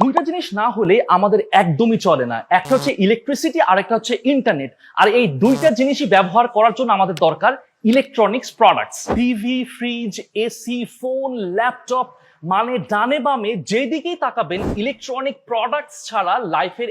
দুইটা জিনিস না হলে আমাদের একদমই চলে না। একটা হচ্ছে ইলেকট্রিসিটি আর একটা হচ্ছে ইন্টারনেট আর এই দুইটা জিনিসই ব্যবহার করার জন্য আমাদের দরকার electronics products TV fridge AC phone laptop মানে ডানে বামে যেদিকেই তাকাবেন ইলেকট্রনিক প্রোডাক্টস ছাড়া লাইফের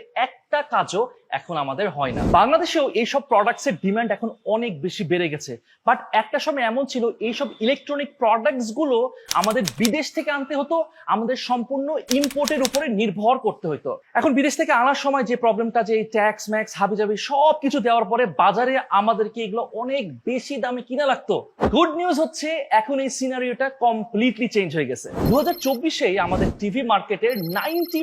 একটা কাজও এখন আমাদের হয় না। বাংলাদেশেও এইসব প্রোডাক্টস এর ডিমান্ড এখন অনেক বেশি বেড়ে গেছে। বাট একটা সময় এমন ছিল, এইসব ইলেকট্রনিক প্রোডাক্টসগুলো আমাদের বিদেশ থেকে আনতে হতো, আমাদের সম্পূর্ণ ইম্পোর্টের উপরে নির্ভর করতে হতো এখন বিদেশ থেকে আনার সময় যে প্রবলেমটা যে ট্যাক্স ম্যাক্স হাবিজাবি সব কিছু দেওয়ার পরে বাজারে আমাদেরকে এগুলো অনেক বেশি দামে কিনা লাগতো। গুড নিউজ হচ্ছে, এখন এই সিনারিওটা কমপ্লিটলি চেঞ্জ হয়ে গেছে। দু হাজার আমাদের টিভি মার্কেটের নাইনটি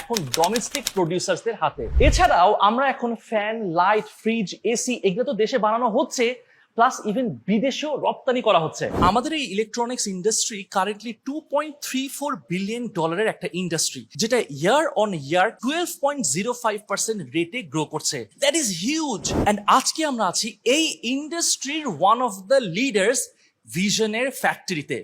এখন ডোমেস্টিক প্রডিউসার্সদের হাতে। এছাড়াও আমরা এখন ফ্যান, লাইট, ফ্রিজ, এসি এগুলো তো দেশে বানানো হচ্ছে, প্লাস ইভেন বিদেশেও রপ্তানি করা হচ্ছে। আমাদের এই electronics industry currently two point three four billion ডলারের একটা ইন্ডাস্ট্রি যেটা year on year twelve point zero five percent রেটে গ্রো করছে। দ্যাট ইজ হিউজ অ্যান্ড আজকে আমরা আছি এই ইন্ডাস্ট্রির ওয়ান অফ দ্য লিডার্স ভিশনের ফ্যাক্টরিতে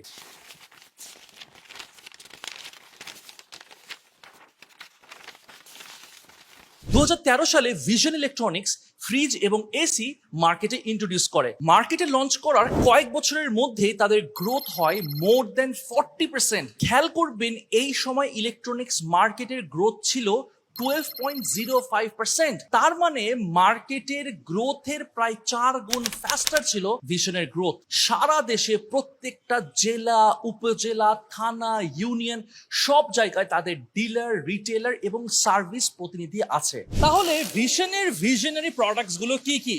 দু হাজার তেরো সালে ভিশন ইলেকট্রনিক্স ফ্রিজ এবং এসি মার্কেটে ইন্ট্রোডিউস করে। মার্কেটে লঞ্চ করার কয়েক বছরের মধ্যে তাদের গ্রোথ হয় মোর দেন ফর্টি পার্সেন্ট খেয়াল করবেন, এই সময় ইলেকট্রনিক্স মার্কেটের গ্রোথ ছিল twelve point zero five percent তার মানে মার্কেটের গ্রোথের প্রায় চার গুণ ফ্যাস্টার ছিল ভিশনের গ্রোথ সারা দেশে প্রত্যেকটা জেলা, উপজেলা, থানা ইউনিয়ন সব জায়গায় তাদের ডিলার রিটেলার এবং সার্ভিস প্রতিনিধি আছে। তাহলে ভিশনের ভিশনারি প্রোডাক্টসগুলো কি কি?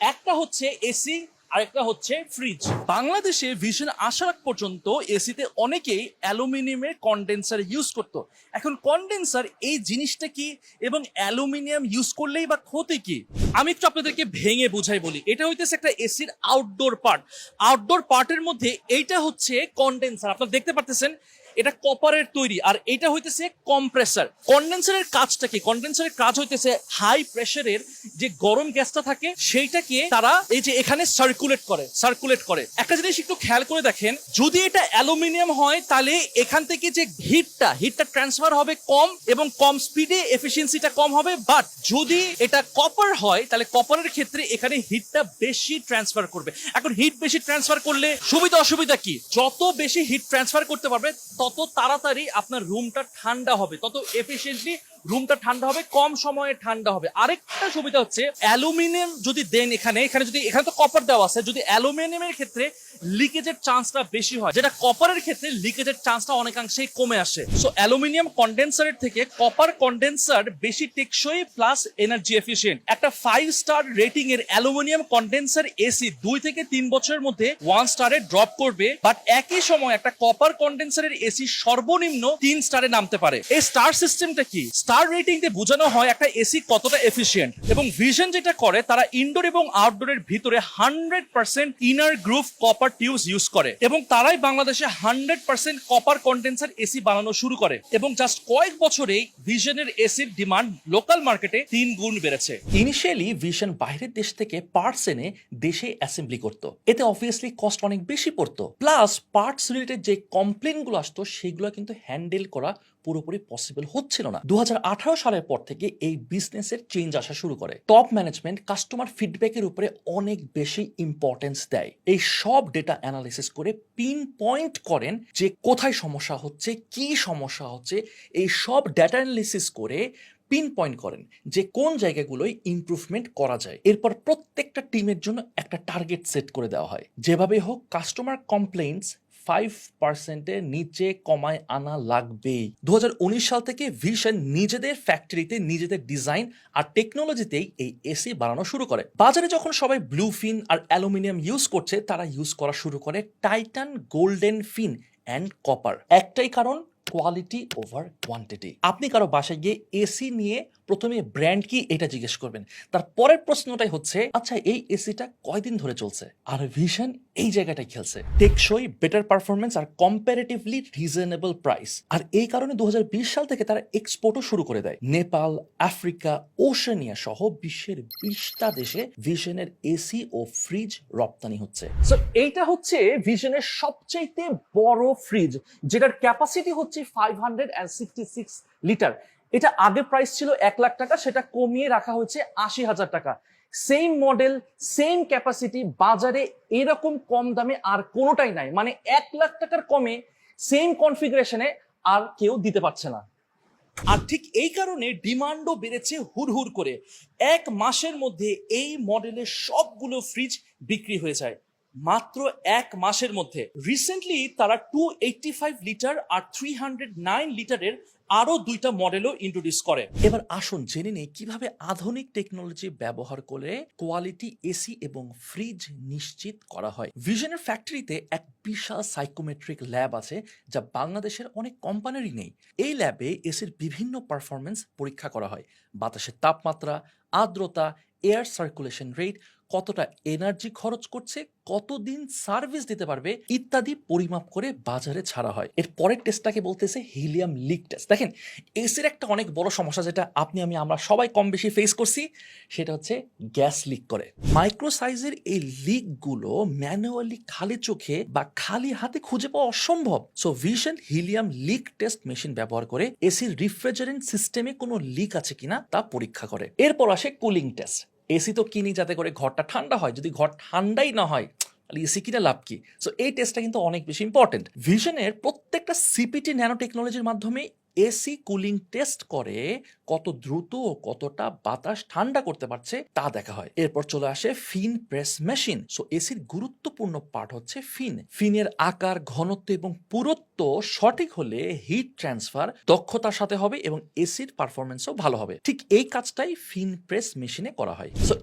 একটা হচ্ছে এসি আরেকটা হচ্ছে ফ্রিজ বাংলাদেশে ভীষণ আসার পর্যন্ত এসিতে অনেকেই অ্যালুমিনিয়ামের কন্ডেন্সার ইউজ করতো। এখন কন্ডেন্সার এই জিনিসটা কি এবং অ্যালুমিনিয়াম ইউজ করলেই বা ক্ষতি কি? আমি একটু আপনাদেরকে ভেঙে বুঝাই বলি। এটা হইতেছে একটা এসির আউটডোর পার্ট আউটডোর পার্টের মধ্যে এইটা হচ্ছে কন্ডেন্সার আপনারা দেখতে পারতেছেন এটা কপারের তৈরি। আর এটা হইতেছে কম্প্রেসার কন্ডেন্সারের কাজটা কি? কন্ডেন্সারের কাজ হইতেছে হাই প্রেসারের যে গরম গ্যাসটা থাকে, সেইটাকে তারা এই যে এখানে সার্কুলেট করে সার্কুলেট করে। একটা জিনিস একটু খেয়াল করে দেখেন, যদি এটা অ্যালুমিনিয়াম হয়, তাহলে এখান থেকে যে হিটটা হিটটা ট্রান্সফার হবে কম এবং কম স্পিডে এফিসিয়েন্সিটা কম হবে। বাট যদি এটা কপার হয়, তাহলে কপারের ক্ষেত্রে এখানে হিটটা বেশি ট্রান্সফার করবে। এখন হিট বেশি ট্রান্সফার করলে সুবিধা অসুবিধা কি? যত বেশি হিট ট্রান্সফার করতে পারবে তত তাড়াতাড়ি আপনার রুমটা ঠান্ডা হবে তত এফিসিয়েন্টলি রুমটা ঠান্ডা হবে, কম সময়ে ঠান্ডা হবে। আরেকটা সুবিধা হচ্ছে, অ্যালুমিনিয়াম যদি দেন এখানে এখানে যদি, এখানে তো কপার দেওয়া আছে, যদি অ্যালুমিনিয়ামের ক্ষেত্রে লিকেজের চান্সটা বেশি হয়, যেটা কপারের ক্ষেত্রে লিকেজের চান্সটা অনেকাংশেই কমে আসে। সো অ্যালুমিনিয়াম কন্ডেন্সারের থেকে কপার কন্ডেন্সার বেশি টেকসই প্লাস এনার্জি এফিসিয়েন্ট একটা ফাইভ স্টার রেটিং এর অ্যালুমিনিয়াম কন্ডেন্সার এসি দুই থেকে তিন বছরের মধ্যে ওয়ান স্টারে ড্রপ করবে বাট একই সময় একটা কপার কন্ডেন্সারের এসি সর্বনিম্ন তিন স্টারে নামতে পারে। এই স্টার সিস্টেমটা কি? স্টার রেটিং দিয়ে বোঝানো হয় একটা এসি কতটা এফিসিয়েন্ট এবং ভিশন যেটা করে, তারা ইনডোর এবং আউটডোরের ভিতরে hundred percent inner group copper tubes use করে। এবং তারাই বাংলাদেশে hundred percent copper condenser AC বানানো শুরু করে। এবং জাস্ট কয়েক বছরেই ভিশনের এসির ডিমান্ড লোকাল মার্কেটে তিন গুণ বেড়েছে। ইনিশিয়ালি ভিশন বাইরের দেশ থেকে পার্টস এনে দেশে অ্যাসেম্বলি করতো। এতে অবভিয়াসলি কস্ট অনেক বেশি পড়তো। প্লাস পার্টস রিলেটেড যে কমপ্লেনগুলো আসতো, সেগুলো কিন্তু হ্যান্ডেল করা পুরোপুরি পসিবল হচ্ছিল না। দু হাজার আঠারো সালের পর থেকে এই বিজনেসের চেঞ্জ আসা শুরু করে। টপ ম্যানেজমেন্ট কাস্টমার ফিডব্যাকের উপরে অনেক বেশি ইম্পর্টেন্স দেয়। এই সব ডেটা অ্যানালিসিস করে পিন পয়েন্ট করেন যে কোথায় সমস্যা হচ্ছে, কি সমস্যা হচ্ছে, এই সব ডেটা অ্যানালিসিস করে পিন পয়েন্ট করেন যে কোন জায়গাগুলোয় ইমপ্রুভমেন্ট করা যায়। এরপর প্রত্যেকটা টিমের জন্য একটা টার্গেট সেট করে দেওয়া হয়। যেভাবে হোক কাস্টমার কমপ্লেইন্টস ফাইভ পার্সেন্টের নিচে কমায় আনা লাগবেই। দু হাজার উনিশ সাল থেকে ভিশন নিজেদের ফ্যাক্টরিতে নিজেদের ডিজাইন আর টেকনোলজিতেই এই এসি বানানো শুরু করে। বাজারে যখন সবাই ব্লু ফিন আর অ্যালুমিনিয়াম ইউজ করছে, তারা ইউজ করা শুরু করে titan golden fin and copper একটাই কারণ কোয়ালিটি ওভার কোয়ান্টিটি আপনি কারও বাসায় গিয়ে এসি নিয়ে প্রথমে ব্র্যান্ড কি এটা জিজ্ঞেস করবেন। তার পরের প্রশ্নটাই হচ্ছে আচ্ছা এই এসিটা কয়দিন ধরে চলছে? আর ভিশন এই জায়গাটাই খেলছে। টেকসই বেটার পারফরমেন্স আর কম্পারেটিভলি রিজনেবল প্রাইস আর এই কারণে দু সাল থেকে তারা এক্সপোর্টও শুরু করে দেয়। নেপাল, আফ্রিকা, ওশেনিয়া সহ বিশ্বের বিশটা দেশে ভিশনের এসি ও ফ্রিজ রপ্তানি হচ্ছে। এইটা হচ্ছে ভিশনের সবচাইতে বড় ফ্রিজ যেটার ক্যাপাসিটি হচ্ছে হচ্ছে লিটার এটা আগে প্রাইস ছিল এক লাখ টাকা, সেটা কমিয়ে রাখা হয়েছে আশি হাজার টাকা। সেম মডেল সেম ক্যাপাসিটি বাজারে এরকম কম দামে আর কোনোটাই নাই। মানে এক লাখ টাকার কমে সেম কনফিগারেশনে আর কেউ দিতে পারছে না। আর ঠিক এই কারণে ডিমান্ডও বেড়েছে হুড়হুড় করে। এক মাসের মধ্যে এই মডেলের সবগুলো ফ্রিজ বিক্রি হয়ে যায়। মাত্র এক মাসের মধ্যে। রিসেন্টলি তারা টু এইটটি ফাইভ লিটার আর থ্রি হান্ড্রেড নাইন লিটারের আরও দুইটা মডেলও ইন্ট্রোডিউস করে। এবার আসুন জেনে নেই কীভাবে আধুনিক টেকনোলজি ব্যবহার করে কোয়ালিটি এসি এবং ফ্রিজ নিশ্চিত করা হয়। ভিশনের ফ্যাক্টরিতে এক বিশাল সাইকোমেট্রিক ল্যাব আছে, যা বাংলাদেশের অনেক কোম্পানিরই নেই। এই ল্যাবে এসির বিভিন্ন পারফরমেন্স পরীক্ষা করা হয়। বাতাসের তাপমাত্রা, আর্দ্রতা এয়ার সার্কুলেশন রেট কতটা এনার্জি খরচ করছে, কতদিন সার্ভিস দিতে পারবে ইত্যাদি পরিমাপ করে বাজারে ছাড়া হয়। এর পরের টেস্টটাকে বলতেছে হিলিয়াম লিক টেস্ট দেখেন এসির একটা অনেক বড় সমস্যা যেটা আপনি, আমি, আমরা সবাই কম বেশি ফেস করছি, সেটা হচ্ছে গ্যাস লিক করে। মাইক্রো সাইজের এই লিকগুলো ম্যানুয়ালি খালি চোখে বা খালি হাতে খুঁজে পাওয়া অসম্ভব। So vision helium leak test machine ব্যবহার করে এসির রিফ্রিজারেন্ট সিস্টেমে কোনো লিক আছে কিনা তা পরীক্ষা করে। এরপর আসে কুলিং টেস্ট এসি তো কিনি যাতে করে ঘরটা ঠান্ডা হয়। যদি ঘর ঠান্ডাই না হয় এসি লাভ কি? সো এই টেস্টটা কিন্তু অনেক বেশি ইম্পর্টেন্ট ভিশনের প্রত্যেকটা সিপিটি ন্যানো টেকনোলজির মাধ্যমে এসি কুলিং টেস্ট করে কত দ্রুত ও কতটা বাতাস ঠান্ডা করতে পারছে তা দেখা হয়। এরপর চলে আসে ফিন প্রেস মেশিন। সো এসির গুরুত্বপূর্ণ পার্ট হচ্ছে ফিন। ফিনের আকার, ঘনত্ব এবং পুরুত্ব সঠিক হলে হিট ট্রান্সফার দক্ষতার সাথে হবে এবং এসির পারফরমেন্সও ভালো হবে। ঠিক এই কাজটাই ফিন প্রেস মেশিনে করা হয়। সো